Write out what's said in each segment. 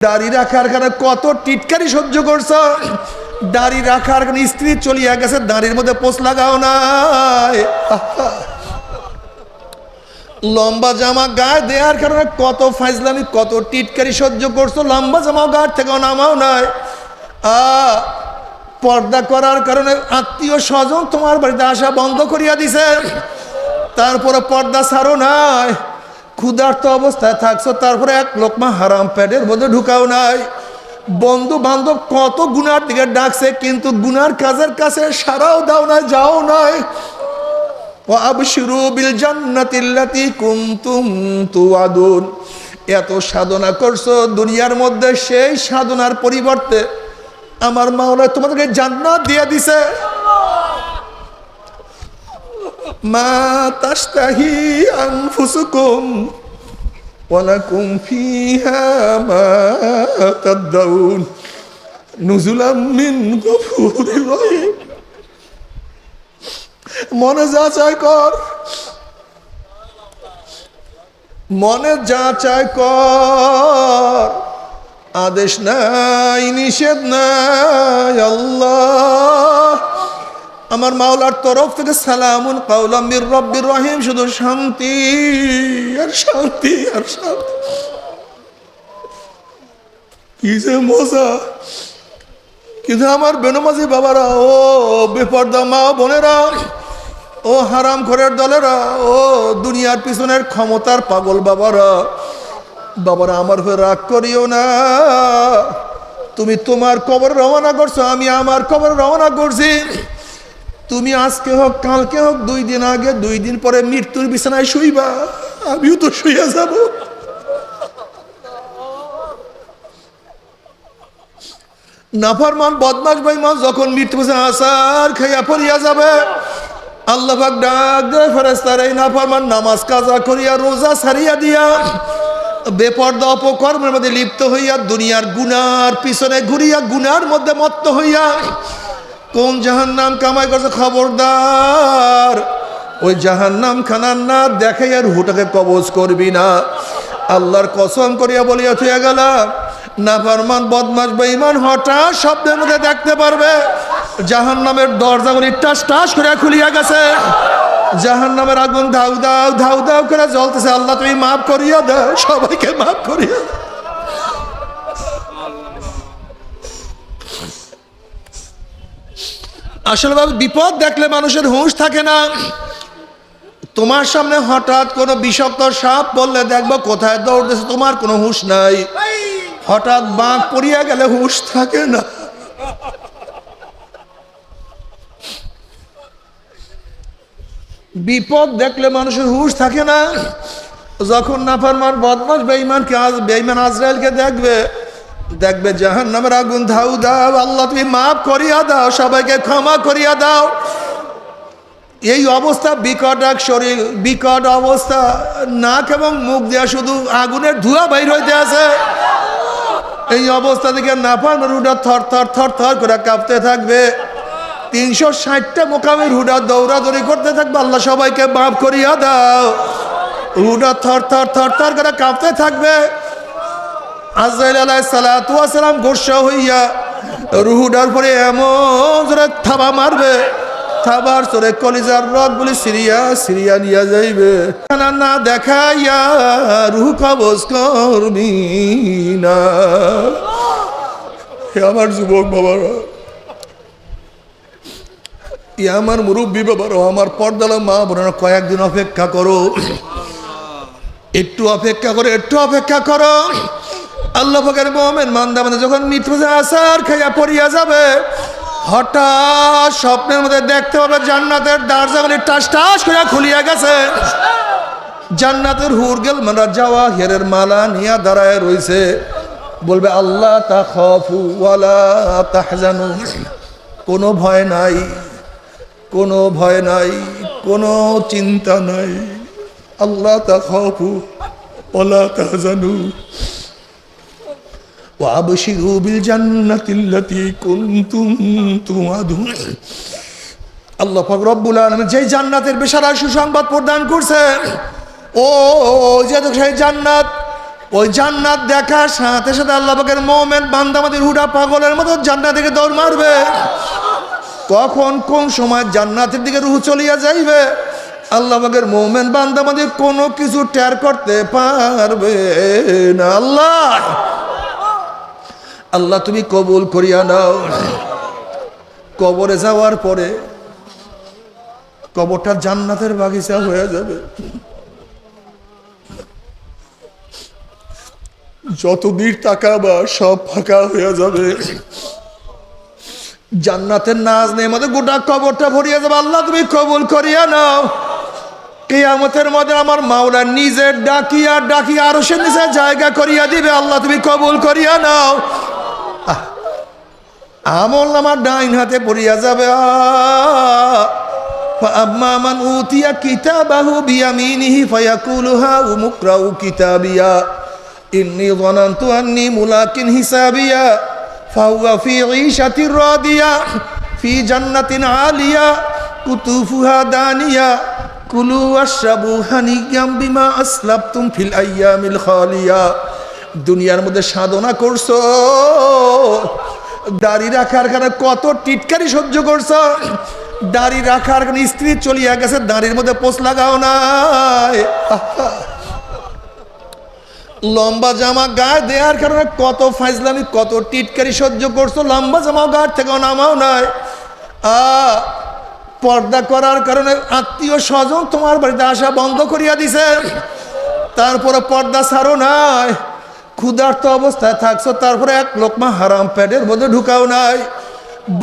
দাড়ি রাখার কারণে কত টিটকারি সহ্য করছ? দাড়ি রাখার কারণে স্ত্রী চলিয়া গেছে, দাড়ির মধ্যে পোষ লাগাও নাই। লম্বা জামা গায়ে দেওয়ার কারণে কত ফাইজলামি, কত টিটকারি সহ্য করছ, লম্বা জামা গায়ে থেকেও নামাও নাই। পর্দা করার কারণে আত্মীয় স্বজন তোমার বাড়িতে আসা বন্ধ করিয়া দিছে। তারপরে পর্দা ছাড়ো নাই। ক্ষুধার্ত অবস্থায় থাকছো, তারপরে এক লোকমা হারাম প্যাডের মধ্যে ঢুকাও নাই। বন্ধু বান্ধব কত গুনার দিকে ডাকছে, কিন্তু গুনার কাজের কাছে সারাও দাও নাই, যাও নাই। এত সাধনা করছ দুনিয়ার মধ্যে, সেই সাধনার পরিবর্তে আমার মাওলা তোমাদেরকে জান্নাত দিয়ে দিছে। মা তাস্তাহি আনফুসুকুম ওয়ালাকুম ফিহা মা তাদদাউন নুজুলাম মিন গফুরির রহিম। মনে যা চাই কর। মনে যা চাই কর। আদেশ নাই, নিষেধ নাই, আল্লাহ। আমার মাওলার তরফ থেকে সালামুন কাউলাম্বির রব্বির রহিম, শুধু শান্তি আর শান্তি আর শান্তি। কি যে মজা। কিন্তু আমার বেনমাজি বাবারা, ও বেপর্দা মা বোনেরা, ও হারাম ঘরের দলেরা, ও দুনিয়ার পিছনের ক্ষমতার পাগল বাবারা বাবারা আমার হয়ে রাগ করিও না। তুমি তোমার কবর রওনা করছ, আমি আমার কবর রওনা করছি। তুমি আজকে হোক, কালকে হোক, দুই দিন আগে, দুই দিন পরে মৃত্যুর বিছানায় শুইবা, আমিও তো শুইয়া যাব। নাফরমান বদমাস বেঈমান যখন মৃত্যু আসার খাইয়া পড়িয়া যাবে। আল্লাহ পাক ডাক দে ফেরেস্তার এই নাফরমান নামাজ কাজা করিয়া, রোজা সারিয়া দিয়া, বেপর্দা অপকর্মের মধ্যে লিপ্ত হইয়া, দুনিয়ার গুনার পিছনে ঘুরিয়া, গুনার মধ্যে মত্ত হইয়া কোন জাহান নাম কামাই করছে খবরদার? ওই জাহান নাম খানার না দেখাই আর হুটাকে কবজ করবি না। আল্লাহর কসম করিয়া বলিয়া থুয়া গেলাম না ফরমান বদমাস বেঈমান হঠাৎ শব্দের মধ্যে দেখতে পারবে জাহান নামের দরজাগুলি টাস টাস করে খুলিয়া গেছে। জাহান নামের আগুন ধাউ দাও ধাউ দাও করে জ্বলতেছে। আল্লাহ তুমি মাফ করিয়া দাও সবাইকে মাফ করিয়া দাও। আসলে বাবু, বিপদ দেখলে মানুষের হুঁশ থাকে না। তোমার সামনে হঠাৎ কোনো বিষাক্ত সাপ বললে দেখব কোথায় দৌড়তেছে তোমার কোনো হুঁশ নাই। হঠাৎ বাঁক পড়িয়া গেলে হুঁশ থাকে না। বিপদ দেখলে মানুষের হুঁশ থাকে না। যখন নাফারমান বদমাস বেঈমানকে আজ, বেঈমান আজরাইলকে দেখবে দেখবে জাহান নামের আগুন ধাউ দাও আল্লাহ তুমি মাফ করিয়া দাও, সবাইকে ক্ষমা করিয়া দাও। এই অবস্থা বিকট এক শরীর, বিকট অবস্থা, নাক এবং মুখ দেওয়া শুধু আগুনের ধোঁয়া বাইর হইতে আছে। এই অবস্থা থেকে নাফার রুডা থর থর থর থর করে কাঁপতে থাকবে। তিনশো ষাটটা মোকামের হুডা দৌড়াদৌড়ি করতে থাকবে, আল্লাহ সবাইকে মাফ করিয়া দাও। হুডা থর থর থর থর করে কাঁপতে থাকবে। আজরাইল আলাই সালাম গোসা হইয়া রুহুডার পরে এমন জোরে থাবা মারবে, থাবার চোরে কলিজার রক বলে সিরিয়া সিরিয়া নিয়া যাইবে। না দেখাইয়া রুহ কবজ করবি না। হে আমার যুবক বাবারা ই আমার মুরব্বী বাবারা, আমার পর্দালা মা বোনেরা কয়েকদিন অপেক্ষা করো। একটু অপেক্ষা করো, একটু অপেক্ষা করো। আল্লাহ পাকের মোমেন মান্দা মানে যখন মৃত্যু আসার খাইয়া পড়িয়া যাবে, হঠাৎ স্বপ্নের মধ্যে দেখতে পাবে জান্নাতের দরজাগুলি টাস টাস করে খুলিয়া গেছে। জান্নাতের হুর গেল মানে যাওয়া, হেরের মালা নিয়া দাঁড়ায় রইছে। বলবে, আল্লাহ তা খফু ওয়ালা তাহজানু। কোনো ভয় নাই, কোনো ভয় নাই, কোনো চিন্তা নাই। আল্লাহ তা খফু ওলা তাহজানু। وابشروا بالجنة التي كنتم توعدون আল্লাহ পাক রব্বুল আলামিন যেই জান্নাতের বেশারা সুসংবাদ প্রদান করছে ও যে তো সেই জান্নাত ওই জান্নাত দেখার সাথে সাথে আল্লাহ পাকের মোমেন বান্দামাদের হুডা পাগলের মতো জান্নাত থেকে দৌড় মারবে কখন কোন সময় জান্নাতের দিকে রুহ চলিয়া যাইবে আল্লাহ পাকের মোমেন বান্দামাদের কোনো কিছু টের করতে পারবে না আল্লাহ আল্লাহ তুমি কবুল করিয়া নাও। কবরে যাওয়ার পরে কবরটা জান্নাতের বাগিচা হয়ে যাবে। যত দূর তাকাবা, সব ফাঁকা হয়ে যাবে। জান্নাতের নাজ নেই মধ্যে গোটা কবরটা ভরিয়ে যাবে। আল্লাহ তুমি কবুল করিয়া নাও। কেয়ামতের মধ্যে আমার মাওলা নিজের ডাকিয়া ডাকিয়া আরও সে নিজের জায়গা করিয়া দিবে। আল্লাহ তুমি কবুল করিয়া নাও। আমল আমার ডাইন হাতে পড়িয়া যাবে। ইন্নি মুলাকিন হিসাবিয়া। ফি ফি জান্নাতিন আলিয়া। কুতুফুহা দানিয়া। খালিয়া। দুনিয়ার মধ্যে সাধনা করছ। দাড়ি রাখার কারণে কত টিটকারি সহ্য করছ? দাড়ি রাখার কারণে স্ত্রী চলিয়া গেছে, দাড়ির মধ্যে পোষ লাগাও নাই। লম্বা জামা গায়ে দেওয়ার কারণে কত ফাইজলামি, কত টিটকারি সহ্য করছ, লম্বা জামা গায়ে থেকেও নামাও নাই। পর্দা করার কারণে আত্মীয় স্বজন তোমার বাড়িতে আসা বন্ধ করিয়া দিছে। তারপরে পর্দা ছাড়ো নাই। ক্ষুধার্ত অবস্থায় থাকছো, তারপরে এক লোকমা হারাম প্যাডের মধ্যে ঢুকাও নাই।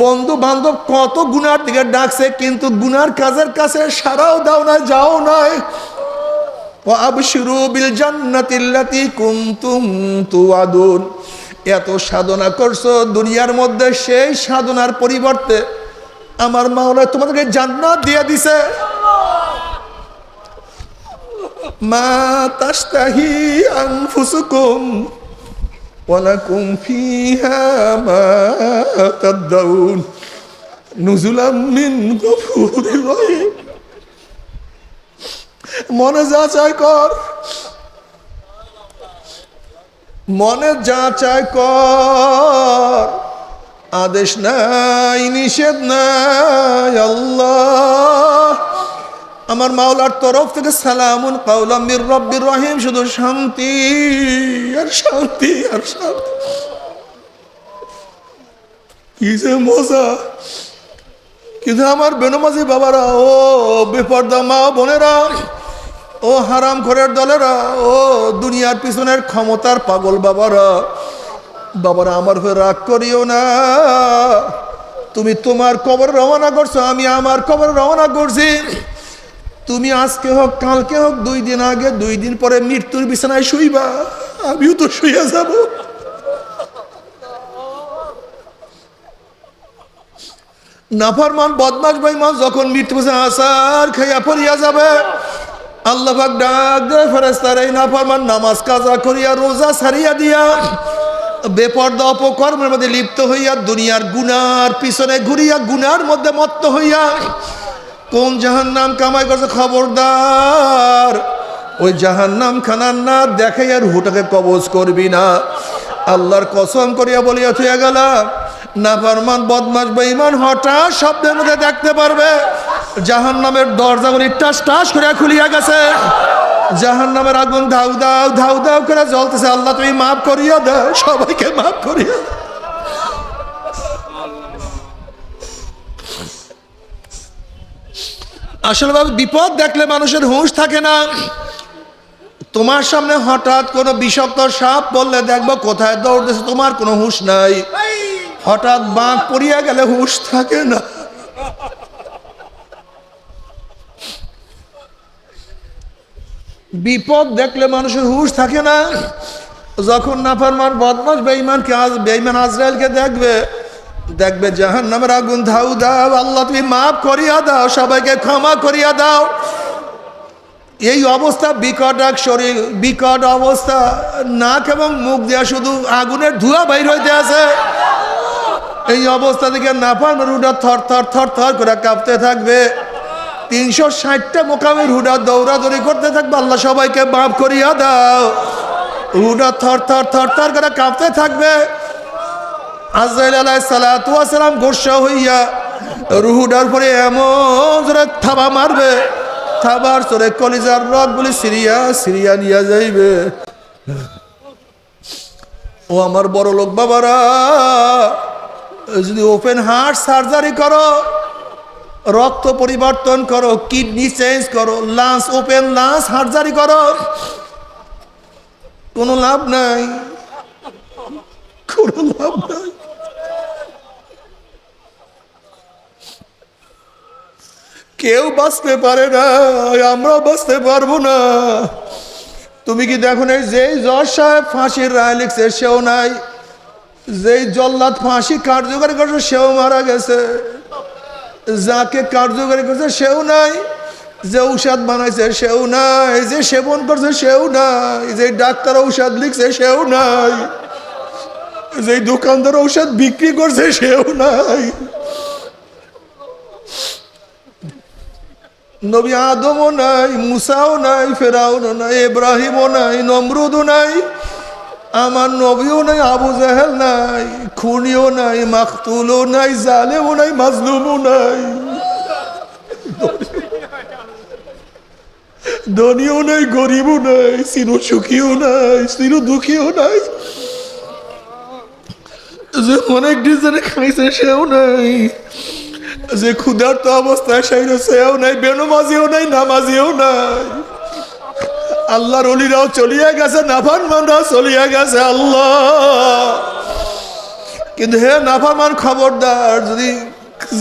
বন্ধু বান্ধব কত গুনার দিকে ডাকছে, কিন্তু গুনার কাজের কাছে সারাও দাও না যাও নাই। এত সাধনা করছ দুনিয়ার মধ্যে, সেই সাধনার পরিবর্তে আমার মা তোমাদেরকে জান্নাত দিয়ে দিছে। মা তাস্তাহি আনফুসুকুম ওয়ালাকুম ফিহা মা তাদদাউন নুজুলাম মিন গফুরির রহিম। মনে যা চাই কর। মনে যা চাই কর। আদেশ নাই, নিষেধ নাই, আল্লাহ। আমার মাওলার তরফ থেকে সালামুন কাউলাম্বির রব্বির রহিম, শুধু শান্তি আর শান্তি আর শান্তি। কি যে মজা। কিন্তু আমার বেনমাজি বাবারা, ও বেপর্দা মা বোনেরা, ও হারাম ঘরের দলেরা, ও দুনিয়ার পিছনের ক্ষমতার পাগল বাবারা বাবারা আমার হয়ে রাগ করিও না। তুমি তোমার কবর রওনা করছ, আমি আমার কবর রওনা করছি। তুমি আজকে হোক, কালকে হোক, দুই দিন আগে, দুই দিন পরে মৃত্যুর বিছানায় শুইবা, আমিও তো শুইয়া যাব। নাফরমান বদমাস বেঈমান যখন মৃত্যু আসার খাইয়া পড়িয়া যাবে, আল্লাহ পাক ডাক দে ফেরেস্তার এই নাফরমান নামাজ কাজা করিয়া, রোজা সারিয়া দিয়া, বেপর্দা অপকর্মের মধ্যে লিপ্ত হইয়া, দুনিয়ার গুনার পিছনে ঘুরিয়া, গুনার মধ্যে মত্ত হইয়া কোন জাহান নাম কামাই করছে খবরদার? ওই জাহান নাম খানার না দেখাই আর হুটাকে কবজ করবি না। আল্লাহর কসম করিয়া বলিয়া থুয়া গেলাম না ফরমান বদমাস বেঈমান হঠাৎ শব্দের মধ্যে দেখতে পারবে জাহান নামের দরজাগুলি টাস টাস করে খুলিয়া গেছে। জাহান নামের আগুন ধাউ দাও ধাউ দাও করে জ্বলতেছে। আল্লাহ তুমি মাফ করিয়া দাও সবাইকে মাফ করিয়া দাও। আসলে বাবু, বিপদ দেখলে মানুষের হুঁশ থাকে না। তোমার সামনে হঠাৎ কোনো বিষাক্ত সাপ বললে দেখব কোথায় দৌড়তেছে তোমার কোনো হুঁশ নাই। হঠাৎ বাঁক পড়িয়া গেলে হুঁশ থাকে না। বিপদ দেখলে মানুষের হুঁশ থাকে না। যখন নাফরমান বদমাস বেঈমানকে আজ, বেঈমান আজরাইলকে দেখবে দেখবে জাহান নামের আগুন ধাউ দাও আল্লাহ তুমি মাফ করিয়া দাও, সবাইকে ক্ষমা করিয়া দাও। এই অবস্থা বিকট এক শরীর, বিকট অবস্থা, নাক এবং মুখ দেওয়া শুধু আগুনের ধোঁয়া বাইর হইতে আছে। এই অবস্থা থেকে নাফার রুডা থর থর থর থর করে কাঁপতে থাকবে। তিনশো ষাটটা মোকামের হুডা দৌড়াদৌড়ি করতে থাকবে, আল্লাহ সবাইকে মাফ করিয়া দাও। রুহুটা থর থর থর থর করে কাঁপতে থাকবে। আজরাইল আলাই সালাম গোসা হইয়া রুহুডার পরে এমন জোরে থাবা মারবে, থাবার চোরে কলিজার রক বলে সিরিয়া সিরিয়া নিয়ে যাইবে। ও আমার বড় লোক বাবারা, যদি ওপেন হার্ট সার্জারি করো, রক্ত পরিবর্তন করো, কিডনি চেঞ্জ করো লাঞ্চ ওপেন লাঞ্চ সার্জারি করো, কোনো লাভ নাই, কোনো লাভ নাই। কেউ বাঁচতে পারে না আমরাও বাঁচতে পারব না। তুমি কি দেখো নাই, যেই জজ সাহেব ফাঁসির রায় লিখছে, সেও নাই। যেই জল্লাদ ফাঁসি কার্যকরী করছে, সেও মারা গেছে। যাকে কার্যকরী করছে, সেও নাই। যে ঔষধ বানাইছে, সেও নাই। যে সেবন করছে, সেও নাই। যে ডাক্তার ঔষধ লিখছে, সেও নাই। যে দোকানদার ঔষধ বিক্রি করছে, সেও নাই। নবী আদমও নাই, মুসাও নাই, ফেরাউনও নাই, ইব্রাহিমও নাই, নমরুদও নাই, আমার নবীও নাই, আবু জাহেল নাই, খুনিও নাই, মাকতুলও নাই জালেও নাই, মাজলুমও নাই। ধনীও নাই, গরিবও নাই চির সুখীও নাই চির দুঃখীও নাই। যে অনেক ডিজাইনে খাইছে, সেও নাই। যে ক্ষুধার্ত অবস্থায় সেই সেও নাই, বেনমাজিও নাই, নামাজিও নাই। আল্লাহর অলিরাও চলিয়া গেছে নাফান মানরাও চলিয়া গেছে, আল্লাহ। কিন্তু হে নাফারমান খবরদার, যদি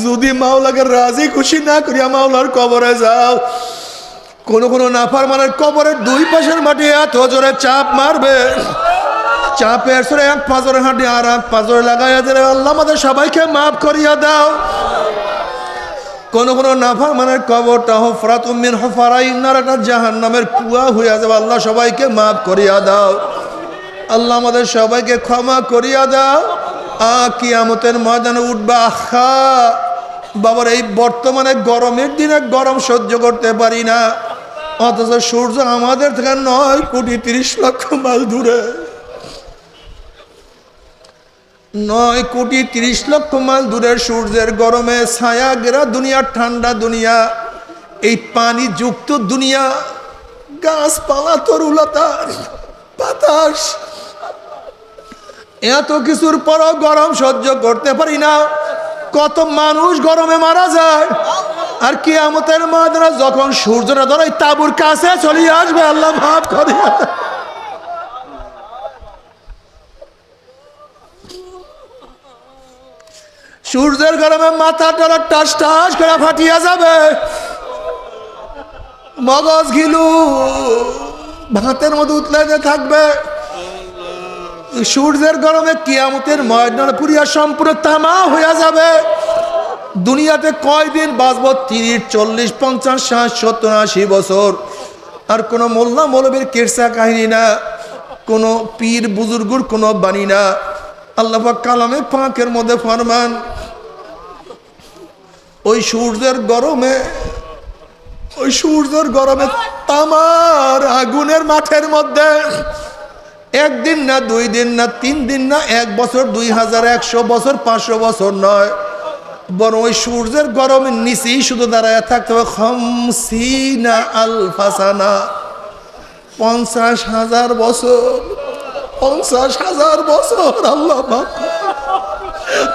যদি মাওলাকে রাজি খুশি না করিয়া মাওলার কবরে যাও, কোন কোন নাফার মানের কবরের দুই পাশের মাটি এত জোরে চাপ মারবে। চাপের সরে এক পাঁচরে হাঁটি আর এক পাঁচরে লাগাইয়া দিলে আল্লাহ আমাদের সবাইকে মাফ করিয়া দাও। কোন কোন নাফা মানে কবরটা হফারা ইন্নার একটা জাহান নামের কুয়া হইয়া যাবে। আল্লাহ সবাইকে মাফ করিয়া দাও। আল্লাহ আমাদের সবাইকে ক্ষমা করিয়া দাও। আ কিয়ামতের ময়দানে উঠবা আখা বাবার এই বর্তমানে গরমের দিনে গরম সহ্য করতে পারি না। অথচ সূর্য আমাদের থেকে নয় কোটি তিরিশ লক্ষ মাইল দূরে। নয় কোটি তিরিশ লক্ষ মাইল দূরের সূর্যের গরমে ছায়া গেরা দুনিয়া, ঠান্ডা দুনিয়া। এই পানি যুক্ত দুনিয়া, গাছপালা তরুলতার বাতাস। এত কিছুর পরও গরম সহ্য করতে পারি না। কত মানুষ গরমে মারা যায়। আর কিয়ামতের মাদরা যখন সূর্যটা ধরে তাবুর কাছে চলে আসবে, আল্লাহ মাফ করিয়া সূর্যের গরমে মাথা টানা টাস টাস করে ফাটিয়া যাবে। মগজ ঘিলু ভাতের মধ্যে উতলাইতে থাকবে। সূর্যের গরমে কিয়ামতের ময়দান পুরিয়া সম্পূর্ণ তামা হইয়া যাবে। দুনিয়াতে কয়দিন বাঁচব? তিরিশ, চল্লিশ, পঞ্চাশ, ষাট, সত্তর, আশি বছর। আর কোনো মোল্লা মৌলবীর কেরসা কাহিনী না। কোনো পীর বুজুর্গুর কোনো বাণী না। আল্লাহ কালামে পাকের মধ্যে ফরমান। ওই সূর্যের গরমে, ওই সূর্যের গরমে তামার আগুনের মাঠের মধ্যে একদিন না দুই দিন না তিন দিন না এক বছর, দুই হাজার একশো বছর, পাঁচশো বছর নয়। বরং ওই সূর্যের গরমের নিচেই শুধু দাঁড়ায় থাকতে হবে। খমসিনা আলফাসানা। পঞ্চাশ হাজার বছর, পঞ্চাশ হাজার বছর, আল্লাহ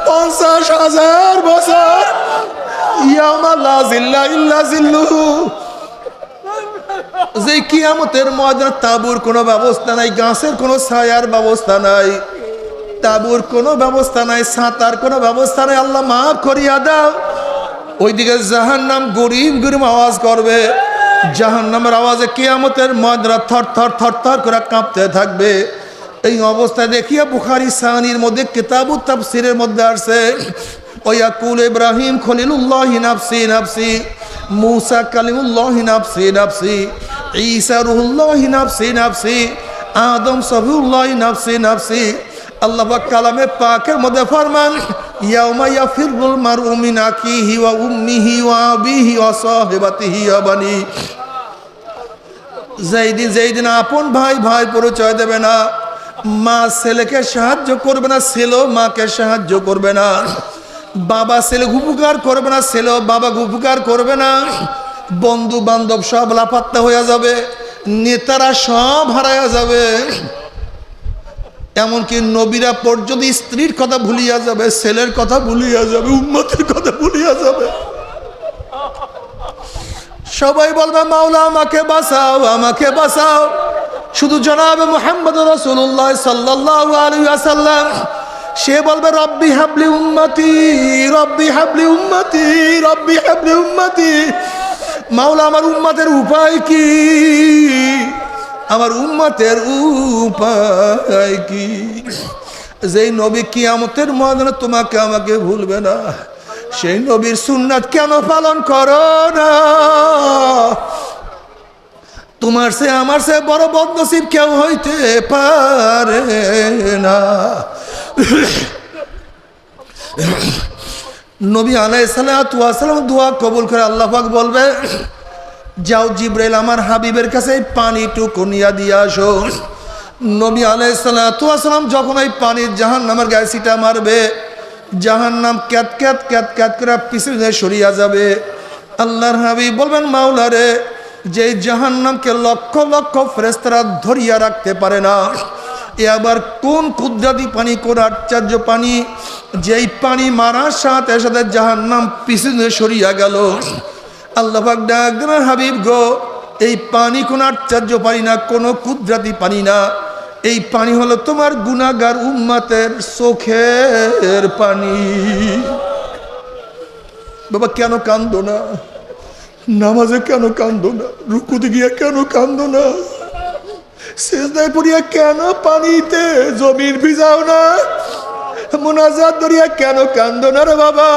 পঞ্চাশ হাজার বছর। যে কিয়ামতের ময়দান তাবুর কোনো ব্যবস্থা নাই, গাছের কোনো ছায়ার ব্যবস্থা নাই, তাবুর কোনো ব্যবস্থা নাই, সাঁতার কোনো ব্যবস্থা নাই, আল্লাহ মাফ করিয়া দাও। ওইদিকে জাহান নাম গরিব গরিব আওয়াজ করবে জাহান নামের আওয়াজে কিয়ামতের ময়দান থর থর থর থর করে কাঁপতে থাকবে। এই অবস্থা দেখিয়া বুখারি সাহানির মধ্যে কিতাবু তাফসিরের মধ্যে আসছে ওয়াকুল ইব্রাহিম খলিলুল্লাহ নাফসি নাফসি মুসা কালিমুল্লাহ নাফসি নাফসি ঈসা রুহুল্লাহ নাফসি নাফসি আদম সফিউল্লাহ নাফসি নাফসি আল্লাহ পাক কালামে পাকের মধ্যে ফরমান, ইয়াউমা ইয়াফিরুল মারউ মিন আকিহি ওয়া উম্মিহি ওয়া আবিহি ওয়া সাহিবাতিহি ওয়া বানি যেই দিন যেই দিন আপন ভাই ভাই পরিচয় দেবে না, মা ছেলেকে সাহায্য করবে না, ছেলেও মাকে সাহায্য করবে না। বাবা ছেলে উপকার করবে না, ছেলেও বাবা উপকার করবে না। বন্ধু বান্ধব সব লাপাত্তা হয়ে যাবে, নেতারা সব হারায়া যাবে। এমনকি নবীরা পর্যন্ত স্ত্রীর কথা ভুলিয়া যাবে, ছেলের কথা ভুলিয়া যাবে উন্মতের কথা ভুলিয়া যাবে। সবাই বলবে, মাওলা, আমাকে বাঁচাও আমাকে বাঁচাও। শুধু জনাবে মোহাম্মদ রসুল্লাহ সাল্লাহ আলী আসাল্লাম সে বলবে, রব্বি হাবলি উম্মতি, রব্বি হাবলি উম্মতি, রব্বি হাবলি উম্মতি। মাওলা, আমার উম্মতের উপায় কি? আমার উম্মতের উপায় কি? যেই নবী কিয়ামতের ময়দানে তোমাকে আমাকে ভুলবে না, সেই নবীর সুন্নাত কেন পালন করো না? তোমার সে আমার সে বড় বদনসিব কেউ হইতে পারে না। নবী আলাই সালাম দোয়া কবুল করে আল্লাহাক বলবে, যাও জিব্রাইল আমার হাবিবের কাছে পানিটুকু নিয়া দিয়ে আসো। নবী আলাই সালাম যখন এই পানির জাহান নামের গায়ে সিটা মারবে জাহান নাম ক্যাত ক্যাত ক্যাত ক্যাত করে পিছনে সরিয়া যাবে। আল্লাহর হাবিব বলবেন মাওলারে যে জাহান নামকে লক্ষ লক্ষ ফ্রেস্তারা ধরিয়া রাখতে পারে না এ আবার কোন কুদরাতি পানি, কোন আশ্চর্য পানি? যেই পানি মারার সাথে সাথে জাহান নাম পিছনে সরিয়া গেল। আল্লাহ হাবিব গো, এই পানি কোনো আশ্চর্য পানি না, কোনো কুদরাতি পানি না। এই পানি হলো তোমার গুনাগার উম্মাতের চোখের পানি। বাবা, কেন কান্দো না? নামাজে কেন কান্দো না? রুকুতে গিয়া কেন কান্দো না? শেষদায় পড়িয়া কেন পানিতে জমির ভিজাও না? মোনাজাত ধরিয়া কেন কান্দো না রে বাবা?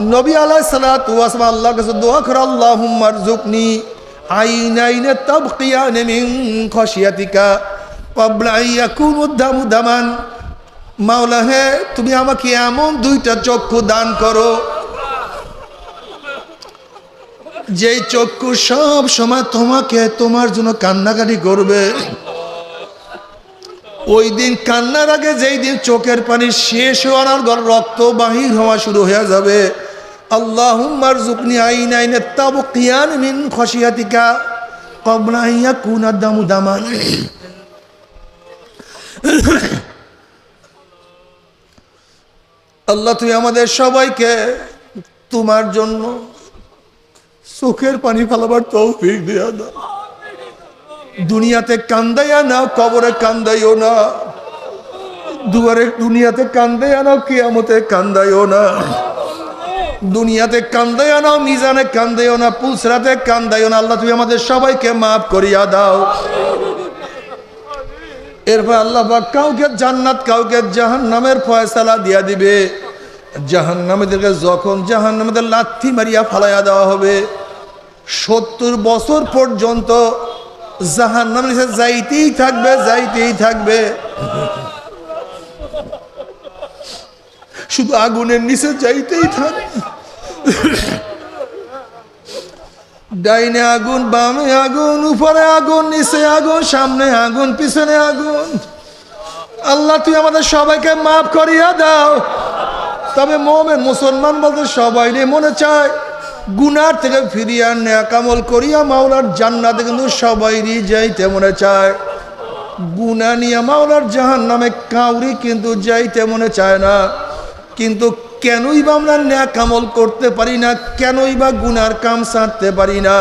নবী আলাহ সালাত ওয়াসমা আল্লাহ কাছে দোয়া কর আল্লাহ হুম্মার জুকনি আইন আইনে তাবকিয়ান মিন খসিয়াতিকা কবলা ইয়াকুন উদ্দাম উদ্দামান মাওলা হে, তুমি আমাকে এমন দুইটা চক্ষু দান করো যেই চক্ষু সব সময় তোমাকে, তোমার জন্য কান্নাকাটি করবে। ওই দিন কান্নার আগে যেই দিন চোখের পানি শেষ হওয়ার ঘর রক্ত বাহির হওয়া শুরু হয়ে যাবে। আল্লাহ জুকনি আইন আইনে তাবু কিয়ান মিন খসিয়াতিকা কবলাইয়া কুনার দামু দামান। আল্লাহ, তুই আমাদের সবাইকে তোমার জন্য চোখের পানি ফেলাবার তৌফিক দিয়া দাও দুনিয়াতে কান্দাইয়া না, কবরে কান্দাইও না। দুয়ারে, দুনিয়াতে কান্দাইয়া না, কিয়ামতে কান্দাইও না। দুনিয়াতে কান্দাইও না, মিজানে কান্দাইও না, পুলসরাতে কান্দাইও না। আল্লাহ, তুমি আমাদের সবাইকে মাফ করিয়া দাও। এরপর আল্লাহ কাউকে জান্নাত, কাউকে জাহান নামের ফয়সালা দিয়া দিবে। জাহান নামেদেরকে যখন জাহান নামেদের লাথি মারিয়া ফালাইয়া দেওয়া হবে, সত্তর বছর পর্যন্ত জাহান নাম নিচে যাইতেই থাকবে যাইতেই থাকবে। শুধু আগুনের নিচে যাইতেই থাকবে ডাইনে আগুন, বামে আগুন, উপরে আগুন, নিচে আগুন, সামনে আগুন, পিছনে আগুন। আল্লাহ, তুই আমাদের সবাইকে মাফ করিয়া দাও। তবে মোমেন মুসলমান বলতে সবাই মনে চায়, গুনার থেকে ফিরিয়া ন্যাকামল করিয়া মাওলার জান্নাতে কিন্তু সবাইরই যাইতে মনে চায়। গুনা নিয়ে মাওলার জাহান নামে কাউরি কিন্তু যাইতে মনে চায় না। কিন্তু কেনই বা আমরা ন্যাকামল করতে পারি না, কেনই বা গুনার কাম সারতে পারি না।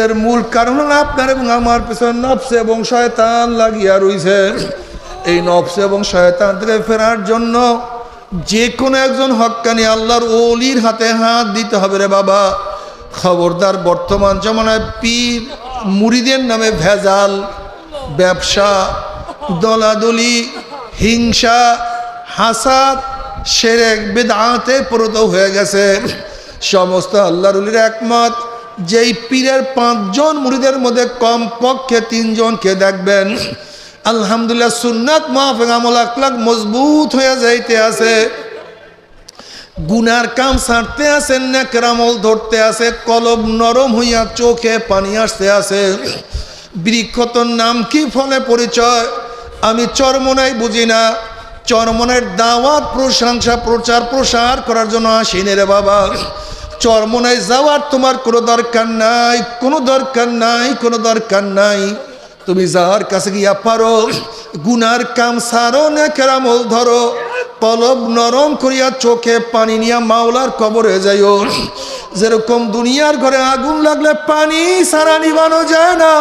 এর মূল কারণ আপনার এবং আমার পেছনে নফসে এবং শয়তান লাগিয়া রইছে। এই নফসে এবং শয়তান থেকে ফেরার জন্য যে কোনো একজন হক্কানি আল্লাহর ওলির হাতে হাত দিতে হবে রে বাবা। খবরদার বর্তমান জমানায় পীর মুড়িদের নামে ভেজাল, ব্যবসা, দলাদলি, হিংসা, হাসাদ, সেরেক, বেদাতে পরিণত হয়ে গেছে। সমস্ত আল্লাহর উলির একমত, যেই পীরের পাঁচজন মুড়িদের মধ্যে কম পক্ষে তিনজনকে দেখবেন। আলহামদুলিল্লাহ সুন্নাত মাহফিক আমল মজবুত হয়ে যাইতে আছে। গুনার কাম ছাড়তে সারতে না কেরামল ধরতে আছে, কলব নরম হইয়া চোখে পানি আসতে আছে। বৃক্ষ তোর নাম কি ফলে পরিচয়? আমি চরমনাই বুঝি না। চরমনের দাওয়াত, প্রশংসা, প্রচার, প্রসার করার জন্য আসিনি রে বাবা। চরমনায় যাওয়ার তোমার কোনো দরকার নাই, কোনো দরকার নাই, কোনো দরকার নাই। তুমি যার কাছে গিয়া পারো, গুনার কাম সারো না কেরামল ধরো পলব নরম করিয়া চোখে পানি নিয়া মাওলার কবরে যাইও। যেরকম দুনিয়ার ঘরে আগুন লাগলে পানি সারা নিবানো যায় না,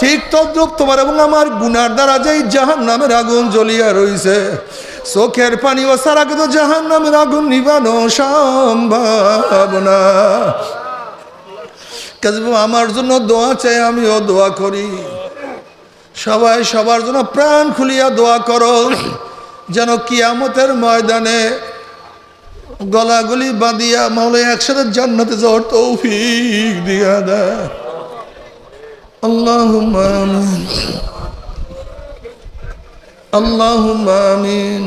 ঠিক তদ্রুপ তোমার এবং আমার গুনার দ্বারা যেই জাহান নামের আগুন জ্বলিয়া রইছে। চোখের পানি ও সারা কিন্তু জাহান নামের আগুন নিবানো সম্ভব না। কাজে আমার জন্য দোয়া চাই, আমিও দোয়া করি। সবাই সবার জন্য প্রাণ খুলিয়া দোয়া করো, যেন কিয়ামতের ময়দানে গলাগুলি বাঁধিয়া মাওলা একসাথে জান্নাতে যাওয়ার তৌফিক দিয়া দেয়। আল্লাহ আল্লাহ আমিন।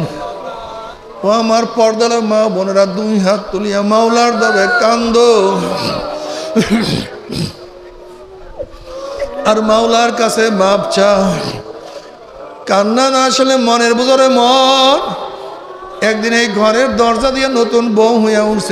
ও আমার পর্দার মা বোনেরা দুই হাত তুলিয়া মাওলার দবে কান্দ। আর মাওলার কাছে মাপ চা কান্না না আসলে মনের বুঝরে মন। একদিন এই ঘরের দরজা দিয়ে নতুন বউ হইয়া উঠছে।